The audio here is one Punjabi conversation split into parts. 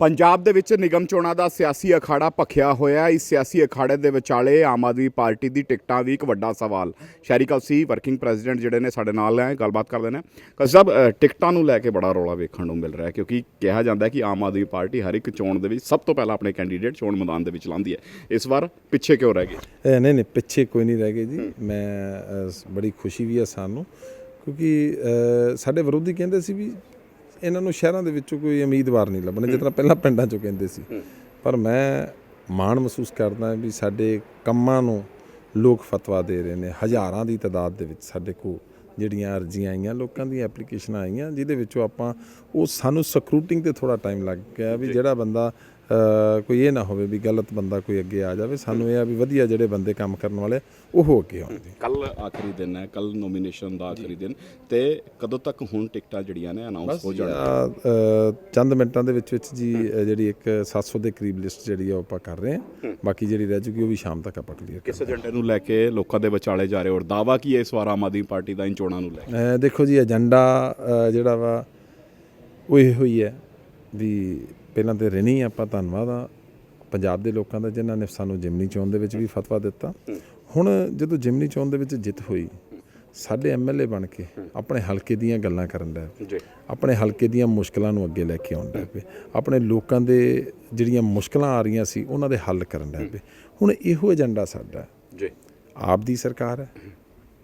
ਪੰਜਾਬ ਦੇ ਵਿੱਚ ਨਿਗਮ ਚੋਣਾਂ ਦਾ ਸਿਆਸੀ ਅਖਾੜਾ ਭਖਿਆ ਹੋਇਆ ਇਸ ਸਿਆਸੀ ਅਖਾੜੇ ਦੇ ਵਿਚਾਲੇ ਆਮ ਆਦਮੀ ਪਾਰਟੀ ਦੀ ਟਿਕਟਾਂ ਵੀ ਇੱਕ ਵੱਡਾ ਸਵਾਲ। ਸ਼ਹਿਰੀ ਕਲਸੀ ਵਰਕਿੰਗ ਪ੍ਰੈਜ਼ੀਡੈਂਟ ਜਿਹੜੇ ਨੇ ਸਾਡੇ ਨਾਲ ਹੈ ਗੱਲਬਾਤ ਕਰਦੇ ਨੇ। ਕਲਸੀ ਸਾਹਿਬ ਟਿਕਟਾਂ ਨੂੰ ਲੈ ਕੇ ਬੜਾ ਰੌਲਾ ਵੇਖਣ ਨੂੰ ਮਿਲ ਰਿਹਾ ਕਿਉਂਕਿ ਕਿਹਾ ਜਾਂਦਾ ਕਿ ਆਮ ਆਦਮੀ ਪਾਰਟੀ ਹਰ ਇੱਕ ਚੋਣ ਦੇ ਵਿੱਚ ਸਭ ਤੋਂ ਪਹਿਲਾਂ ਆਪਣੇ ਕੈਂਡੀਡੇਟ ਚੋਣ ਮੈਦਾਨ ਦੇ ਵਿੱਚ ਲਾਉਂਦੀ ਹੈ। ਇਸ ਵਾਰ ਪਿੱਛੇ ਕਿਉਂ ਰਹਿ ਗਏ? ਨਹੀਂ ਨਹੀਂ, ਪਿੱਛੇ ਕੋਈ ਨਹੀਂ ਰਹਿ ਗਏ ਜੀ। ਮੈਂ ਬੜੀ ਖੁਸ਼ੀ ਵੀ ਹੈ ਸਾਨੂੰ। ਕਿਉਂਕਿ ਸਾਡੇ ਵਿਰੋਧੀ ਕਹਿੰਦੇ ਸੀ ਵੀ ਇਹਨਾਂ ਨੂੰ ਸ਼ਹਿਰਾਂ ਦੇ ਵਿੱਚੋਂ ਕੋਈ ਉਮੀਦਵਾਰ ਨਹੀਂ ਲੱਭਣੇ ਜਿਸ ਤਰ੍ਹਾਂ ਪਹਿਲਾਂ ਪਿੰਡਾਂ 'ਚੋਂ ਕਹਿੰਦੇ ਸੀ। ਪਰ ਮੈਂ ਮਾਣ ਮਹਿਸੂਸ ਕਰਦਾ ਵੀ ਸਾਡੇ ਕੰਮਾਂ ਨੂੰ ਲੋਕ ਫਤਵਾ ਦੇ ਰਹੇ ਨੇ ਹਜ਼ਾਰਾਂ ਦੀ ਤਾਦਾਦ ਦੇ ਵਿੱਚ ਸਾਡੇ ਕੋਲ ਜਿਹੜੀਆਂ ਅਰਜ਼ੀਆਂ ਆਈਆਂ ਲੋਕਾਂ ਦੀਆਂ ਐਪਲੀਕੇਸ਼ਨਾਂ ਆਈਆਂ ਜਿਹਦੇ ਵਿੱਚੋਂ ਆਪਾਂ ਉਹ ਸਾਨੂੰ ਸਕਰੂਟਿੰਗ ਤੇ ਥੋੜਾ ਟਾਈਮ ਲੱਗ ਗਿਆ ਵੀ ਜਿਹੜਾ ਬੰਦਾ ਕੋਈ ਇਹ ਨਾ ਹੋਵੇ ਵੀ ਗਲਤ ਬੰਦਾ ਕੋਈ ਅੱਗੇ ਆ ਜਾਵੇ ਸਾਨੂੰ ਇਹ ਆ ਵੀ ਵਧੀਆ ਜਿਹੜੇ ਬੰਦੇ ਕੰਮ ਕਰਨ ਵਾਲੇ ਉਹ ਅੱਗੇ ਆਉਣ ਕੱਲ ਆਖਰੀ ਦਿਨ ਹੈ ਕੱਲ ਨੋਮੀਨੇਸ਼ਨ ਦਾ ਆਖਰੀ ਦਿਨ ਤੇ ਕਦੋਂ ਤੱਕ ਹੁਣ ਟਿਕਟਾਂ ਜਿਹੜੀਆਂ ਨੇ ਅਨਾਉਂਸ ਹੋ ਜਾਣ ਆ, ਅ, ਚੰਦ ਮਿੰਟਾਂ ਦੇ ਵਿੱਚ ਵਿੱਚ ਜੀ ਜਿਹੜੀ ਇੱਕ 700 ਦੇ ਕਰੀਬ ਲਿਸਟ ਜਿਹੜੀ ਆ ਆਪਾਂ ਕਰ ਰਹੇ ਹਾਂ। ਬਾਕੀ ਜਿਹੜੀ ਰਹਿ ਚੁੱਕੀ ਉਹ ਵੀ ਸ਼ਾਮ ਤੱਕ ਆਪਾਂ ਕਲੀਅਰ ਕਿਸ ਏਜੰਡੇ ਨੂੰ ਲੈ ਕੇ ਲੋਕਾਂ ਦੇ ਵਿਚਾਲੇ ਜਾ ਰਹੇ ਔਰ ਦਾਵਾ ਕੀ ਹੈ ਇਸ ਵਾਰ ਆਮ ਆਦਮੀ ਪਾਰਟੀ ਦਾ ਇਨ ਚੋਣਾਂ ਨੂੰ ਲੈ ਕੇ? ਦੇਖੋ ਜੀ ਏਜੰਡਾ ਜਿਹੜਾ ਵਾ ਉਹ ਇਹ ਹੋਈ ਹੈ ਵੀ ਪਹਿਲਾਂ ਤੇ ਰਹਿਣੀ ਆਪਾਂ ਧੰਨਵਾਦ ਆ ਪੰਜਾਬ ਦੇ ਲੋਕਾਂ ਦਾ ਜਿਨ੍ਹਾਂ ਨੇ ਸਾਨੂੰ ਜਿਮਨੀ ਚੋਣ ਦੇ ਵਿੱਚ ਵੀ ਫਤਵਾ ਦਿੱਤਾ। ਹੁਣ ਜਦੋਂ ਜਿਮਨੀ ਚੋਣ ਦੇ ਵਿੱਚ ਜਿੱਤ ਹੋਈ ਸਾਡੇ ਐਮਐਲਏ ਬਣ ਕੇ ਆਪਣੇ ਹਲਕੇ ਦੀਆਂ ਗੱਲਾਂ ਕਰਨ ਦਾ ਆਪਣੇ ਹਲਕੇ ਦੀਆਂ ਮੁਸ਼ਕਲਾਂ ਨੂੰ ਅੱਗੇ ਲੈ ਕੇ ਆਉਣ ਲੱਗ ਪਏ। ਆਪਣੇ ਲੋਕਾਂ ਦੇ ਜਿਹੜੀਆਂ ਮੁਸ਼ਕਲਾਂ ਆ ਰਹੀਆਂ ਸੀ ਉਹਨਾਂ ਦੇ ਹੱਲ ਕਰਨ ਲੱਗ ਪਏ। ਹੁਣ ਇਹੋ ਏਜੰਡਾ ਸਾਡਾ। ਜੀ। ਆਪ ਦੀ ਸਰਕਾਰ ਹੈ।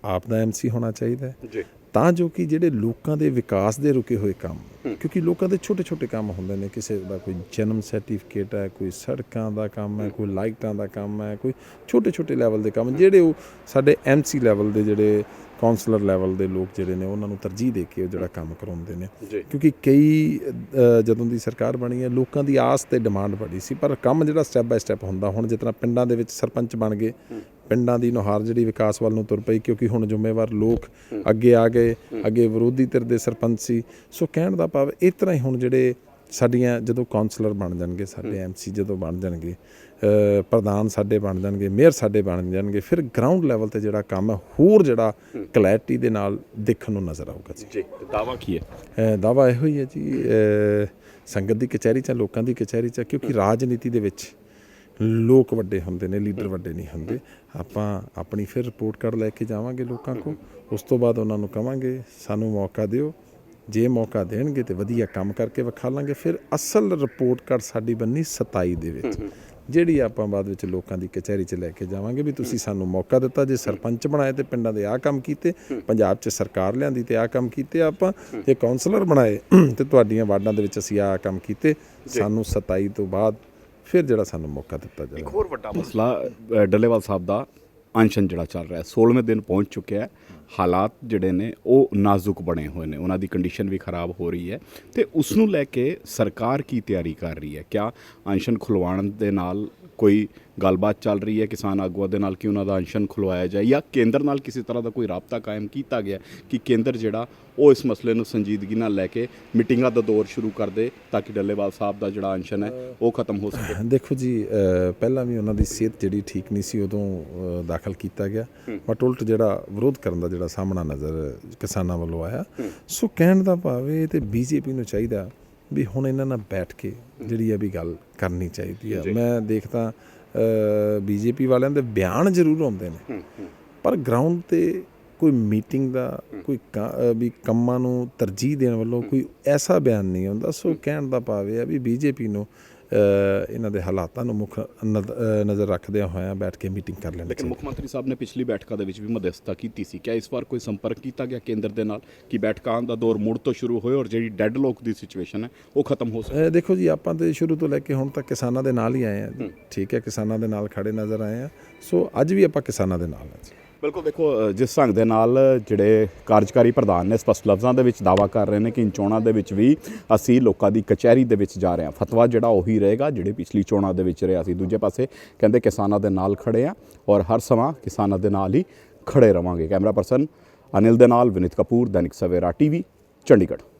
ਆਪ ਦਾ ਐਮਸੀ ਹੋਣਾ ਚਾਹੀਦਾ ਹੈ। ਜੀ। ਤਾਂ ਜੋ ਕਿ ਜਿਹੜੇ ਲੋਕਾਂ ਦੇ ਵਿਕਾਸ ਦੇ ਰੁਕੇ ਹੋਏ ਕੰਮ ਕਿਉਂਕਿ ਲੋਕਾਂ ਦੇ ਛੋਟੇ ਛੋਟੇ ਕੰਮ ਹੁੰਦੇ ਨੇ ਕਿਸੇ ਦਾ ਕੋਈ ਜਨਮ ਸਰਟੀਫਿਕੇਟ ਹੈ ਕੋਈ ਸੜਕਾਂ ਦਾ ਕੰਮ ਹੈ ਕੋਈ ਲਾਈਟਾਂ ਦਾ ਕੰਮ ਹੈ ਕੋਈ ਛੋਟੇ ਛੋਟੇ ਲੈਵਲ ਦੇ ਕੰਮ ਜਿਹੜੇ ਉਹ ਸਾਡੇ ਐਮਸੀ ਲੈਵਲ ਦੇ ਜਿਹੜੇ ਕਾਉਂਸਲਰ ਲੈਵਲ ਦੇ ਲੋਕ ਜਿਹੜੇ ਨੇ ਉਹਨਾਂ ਨੂੰ ਤਰਜੀਹ ਦੇ ਕੇ ਉਹ ਜਿਹੜਾ ਕੰਮ ਕਰਾਉਂਦੇ ਨੇ। ਕਿਉਂਕਿ ਕਈ ਜਦੋਂ ਦੀ ਸਰਕਾਰ ਬਣੀ ਹੈ ਲੋਕਾਂ ਦੀ ਆਸ ਤੇ ਡਿਮਾਂਡ ਬੜੀ ਸੀ ਪਰ ਕੰਮ ਜਿਹੜਾ ਸਟੈਪ ਬਾਈ ਸਟੈਪ ਹੁੰਦਾ ਹੁਣ ਤਰ੍ਹਾਂ ਪਿੰਡਾਂ ਦੇ ਵਿੱਚ ਸਰਪੰਚ ਬਣ ਗਏ ਪਿੰਡਾਂ ਦੀ ਨੁਹਾਰ ਜਿਹੜੀ ਵਿਕਾਸ ਵੱਲ ਨੂੰ ਤੁਰ ਪਈ ਕਿਉਂਕਿ ਹੁਣ ਜ਼ਿੰਮੇਵਾਰ ਲੋਕ ਅੱਗੇ ਆ ਗਏ ਅੱਗੇ ਵਿਰੋਧੀ ਧਿਰ ਦੇ ਸਰਪੰਚ ਸੀ। ਸੋ ਕਹਿਣ ਦਾ ਭਾਵ ਇਸ ਤਰ੍ਹਾਂ ਹੀ ਹੁਣ ਜਿਹੜੇ ਸਾਡੀਆਂ ਜਦੋਂ ਕਾਉਂਸਲਰ ਬਣ ਜਾਣਗੇ ਸਾਡੇ ਐਮਸੀ ਜਦੋਂ ਬਣ ਜਾਣਗੇ ਪ੍ਰਧਾਨ ਸਾਡੇ ਬਣ ਜਾਣਗੇ ਮੇਅਰ ਸਾਡੇ ਬਣ ਜਾਣਗੇ ਫਿਰ ਗਰਾਊਂਡ ਲੈਵਲ ਤੇ ਜਿਹੜਾ ਕੰਮ ਹੈ ਹੋਰ ਜਿਹੜਾ ਕਲੈਰਿਟੀ ਦੇ ਨਾਲ ਦੇਖਣ ਨੂੰ ਨਜ਼ਰ ਆਊਗਾ ਜੀ। ਦਾਵਾ ਕੀ ਹੈ? ਦਾਵਾ ਇਹੋ ਹੀ ਹੈ ਜੀ ਸੰਗਤ ਦੀ ਕਚਹਿਰੀ ਚ ਲੋਕਾਂ ਦੀ ਕਚਹਿਰੀ ਚ ਕਿਉਂਕਿ ਰਾਜਨੀਤੀ ਦੇ ਵਿੱਚ ਲੋਕ ਵੱਡੇ ਹੁੰਦੇ ਨੇ ਲੀਡਰ ਵੱਡੇ ਨਹੀਂ ਹੁੰਦੇ। ਆਪਾਂ ਆਪਣੀ ਫਿਰ ਰਿਪੋਰਟ ਕਾਰਡ ਲੈ ਕੇ ਜਾਵਾਂਗੇ ਲੋਕਾਂ ਕੋਲ। ਉਸ ਤੋਂ ਬਾਅਦ ਉਹਨਾਂ ਨੂੰ ਕਵਾਂਗੇ ਸਾਨੂੰ ਮੌਕਾ ਦਿਓ। ਜੇ ਮੌਕਾ ਦੇਣਗੇ ਤੇ ਵਧੀਆ ਕੰਮ ਕਰਕੇ ਵਿਖਾ ਲਾਂਗੇ ਫਿਰ ਅਸਲ ਰਿਪੋਰਟ ਕਾਰਡ ਸਾਡੀ ਬੰਨੀ 27 ਦੇ ਵਿੱਚ ਜਿਹੜੀ ਆਪਾਂ ਬਾਅਦ ਵਿੱਚ ਲੋਕਾਂ ਦੀ ਕਚਹਿਰੀ 'ਚ ਲੈ ਕੇ ਜਾਵਾਂਗੇ ਵੀ ਤੁਸੀਂ ਸਾਨੂੰ ਮੌਕਾ ਦਿੱਤਾ। ਜੇ ਸਰਪੰਚ ਬਣਾਏ ਤੇ ਪਿੰਡਾਂ ਦੇ ਆਹ ਕੰਮ ਕੀਤੇ ਪੰਜਾਬ 'ਚ ਸਰਕਾਰ ਲਿਆਂਦੀ ਤੇ ਆਹ ਕੰਮ ਕੀਤੇ ਆਪਾਂ ਜੇ ਕਾਉਂਸਲਰ ਬਣਾਏ ਤੇ ਤੁਹਾਡੀਆਂ ਵਾਰਡਾਂ ਦੇ ਵਿੱਚ ਅਸੀਂ ਆਹ ਕੰਮ ਕੀਤੇ। ਸਾਨੂੰ 27 ਤੋਂ ਬਾਅਦ ਫਿਰ ਜਿਹੜਾ ਸਾਨੂੰ ਮੌਕਾ ਦਿੱਤਾ ਜਾਵੇ। ਇੱਕ ਹੋਰ ਵੱਡਾ ਮਸਲਾ ਡੱਲੇਵਾਲ ਸਾਹਿਬ ਦਾ ਅਨਸ਼ਨ ਜਿਹੜਾ ਚੱਲ ਰਿਹਾ ਹੈ 16ਵੇਂ ਦਿਨ ਪਹੁੰਚ ਚੁੱਕਿਆ ਹੈ। ਹਾਲਾਤ ਜਿਹੜੇ ਨੇ ਉਹ ਨਾਜ਼ੁਕ ਬਣੇ ਹੋਏ ਨੇ। ਉਹਨਾਂ ਦੀ ਕੰਡੀਸ਼ਨ ਵੀ ਖਰਾਬ ਹੋ ਰਹੀ ਹੈ ਤੇ ਉਸ ਨੂੰ ਲੈ ਕੇ ਸਰਕਾਰ ਕੀ ਤਿਆਰੀ ਕਰ ਰਹੀ ਹੈ? ਕਿਆ ਅਨਸ਼ਨ ਖੁਲਵਾਉਣ ਦੇ ਨਾਲ ਕੋਈ ਗੱਲਬਾਤ ਚੱਲ ਰਹੀ ਹੈ ਕਿਸਾਨ ਆਗੂਆਂ ਦੇ ਨਾਲ ਕਿ ਉਹਨਾਂ ਦਾ ਅਨਸ਼ਨ ਖੁਲਵਾਇਆ ਜਾਏ ਜਾਂ ਕੇਂਦਰ ਨਾਲ ਕਿਸੇ ਤਰ੍ਹਾਂ ਦਾ ਕੋਈ ਰਾਬਤਾ ਕਾਇਮ ਕੀਤਾ ਗਿਆ ਕਿ ਕੇਂਦਰ ਜਿਹੜਾ ਉਹ ਇਸ ਮਸਲੇ ਨੂੰ ਸੰਜੀਦਗੀ ਨਾਲ ਲੈ ਕੇ ਮੀਟਿੰਗਾਂ ਦਾ ਦੌਰ ਸ਼ੁਰੂ ਕਰ ਦੇ ਤਾਂ ਕਿ ਡੱਲੇਵਾਲ ਸਾਹਿਬ ਦਾ ਜਿਹੜਾ ਅਨਸ਼ਨ ਹੈ ਉਹ ਖਤਮ ਹੋ ਸਕੇ। ਦੇਖੋ ਜੀ ਪਹਿਲਾਂ ਵੀ ਉਹਨਾਂ ਦੀ ਸਿਹਤ ਜਿਹੜੀ ਠੀਕ ਨਹੀਂ ਸੀ ਉਦੋਂ ਦਾਖਲ ਕੀਤਾ ਗਿਆ। ਬਟ ਉਲਟ ਜਿਹੜਾ ਵਿਰੋਧ ਕਰਨ ਦਾ ਜਿਹੜਾ ਸਾਹਮਣਾ ਨਜ਼ਰ ਕਿਸਾਨਾਂ ਵੱਲੋਂ ਆਇਆ। ਸੋ ਕਹਿਣ ਦਾ ਭਾਵ ਇਹ ਤੇ ਬੀਜੇਪੀ ਨੂੰ ਚਾਹੀਦਾ ਵੀ ਹੁਣ ਇਹਨਾਂ ਨਾਲ ਬੈਠ ਕੇ ਜਿਹੜੀ ਆ ਵੀ ਗੱਲ ਕਰਨੀ ਚਾਹੀਦੀ ਆ। ਮੈਂ ਦੇਖਦਾ ਬੀਜੇਪੀ ਵਾਲਿਆਂ ਦੇ ਬਿਆਨ ਜ਼ਰੂਰ ਆਉਂਦੇ ਨੇ। ਪਰ ਗਰਾਊਂਡ ਤੇ ਕੋਈ ਮੀਟਿੰਗ ਦਾ ਕੋਈ ਵੀ ਕੰਮਾਂ ਨੂੰ ਤਰਜੀਹ ਦੇਣ ਵੱਲੋਂ ਕੋਈ ਐਸਾ ਬਿਆਨ ਨਹੀਂ ਆਉਂਦਾ। ਸੋ ਕਹਿਣ ਦਾ ਭਾਵ ਇਹ ਆ ਵੀ ਬੀਜੇਪੀ ਨੂੰ ਇਹਨਾਂ ਦੇ ਹਾਲਾਤਾਂ ਨੂੰ ਮੁੱਖ ਨਜ਼ਰ ਰੱਖਦਿਆਂ ਹੋਇਆਂ ਬੈਠ ਕੇ ਮੀਟਿੰਗ ਕਰ ਲੈਣੀ ਲੇਕਿਨ ਮੁੱਖ ਮੰਤਰੀ ਸਾਹਿਬ ਨੇ ਪਿਛਲੀ ਬੈਠਕਾਂ ਦੇ ਵਿੱਚ ਵੀ ਮध्यਸਥਤਾ ਕੀਤੀ ਸੀ। ਕਿਆ ਇਸ ਵਾਰ ਕੋਈ ਸੰਪਰਕ ਕੀਤਾ ਗਿਆ ਕੇਂਦਰ ਦੇ ਨਾਲ? ਕਿ ਬੈਠਕਾਂ ਦਾ ਦੌਰ ਮੁੜ ਤੋਂ ਸ਼ੁਰੂ ਹੋਏ ਔਰ ਜਿਹੜੀ ਡੈੱਡ ਲੋਕ ਦੀ ਸਿਚੁਏਸ਼ਨ ਹੈ ਉਹ ਖਤਮ ਹੋ ਸਕੇ? ਦੇਖੋ ਜੀ ਆਪਾਂ ਤੇ ਸ਼ੁਰੂ ਤੋਂ ਲੈ ਕੇ ਹੁਣ ਤੱਕ ਕਿਸਾਨਾਂ ਦੇ ਨਾਲ ਹੀ ਆਏ ਆ ਠੀਕ ਹੈ ਕਿਸਾਨਾਂ ਦੇ ਨਾਲ ਖੜੇ ਨਜ਼ਰ ਆਏ ਆ ਸੋ ਅੱਜ ਵੀ ਆਪਾਂ ਕਿਸਾਨਾਂ ਦੇ ਨਾਲ ਆ ਜੀ। ਬਿਲਕੁਲ ਦੇਖੋ ਜਿਸ ਢੰਗ ਦੇ ਨਾਲ ਜਿਹੜੇ ਕਾਰਜਕਾਰੀ ਪ੍ਰਧਾਨ ਨੇ ਸਪਸ਼ਟ ਲਫ਼ਜ਼ਾਂ ਦੇ ਵਿੱਚ ਦਾਵਾ ਕਰ ਰਹੇ ਨੇ ਕਿ ਇਨ ਚੋਣਾਂ ਦੇ ਵਿੱਚ ਵੀ ਅਸੀਂ ਲੋਕਾਂ ਦੀ ਕਚਹਿਰੀ ਦੇ ਵਿੱਚ ਜਾ ਰਹੇ ਹਾਂ। ਫਤਵਾ ਜਿਹੜਾ ਉਹੀ ਰਹੇਗਾ ਜਿਹੜੇ ਪਿਛਲੀ ਚੋਣਾਂ ਦੇ ਵਿੱਚ ਰਿਹਾ ਸੀ। ਦੂਜੇ ਪਾਸੇ ਕਹਿੰਦੇ ਕਿਸਾਨਾਂ ਦੇ ਨਾਲ ਖੜੇ ਆ ਔਰ ਹਰ ਸਮਾਂ ਕਿਸਾਨਾਂ ਦੇ ਨਾਲ ਹੀ ਖੜੇ ਰਵਾਂਗੇ। ਕੈਮਰਾ ਪਰਸਨ ਅਨਿਲ ਦੇ ਨਾਲ ਵਿਨੀਤ ਕਪੂਰ, ਦੈਨਿਕ ਸਵੇਰਾ ਟੀਵੀ, ਚੰਡੀਗੜ੍ਹ।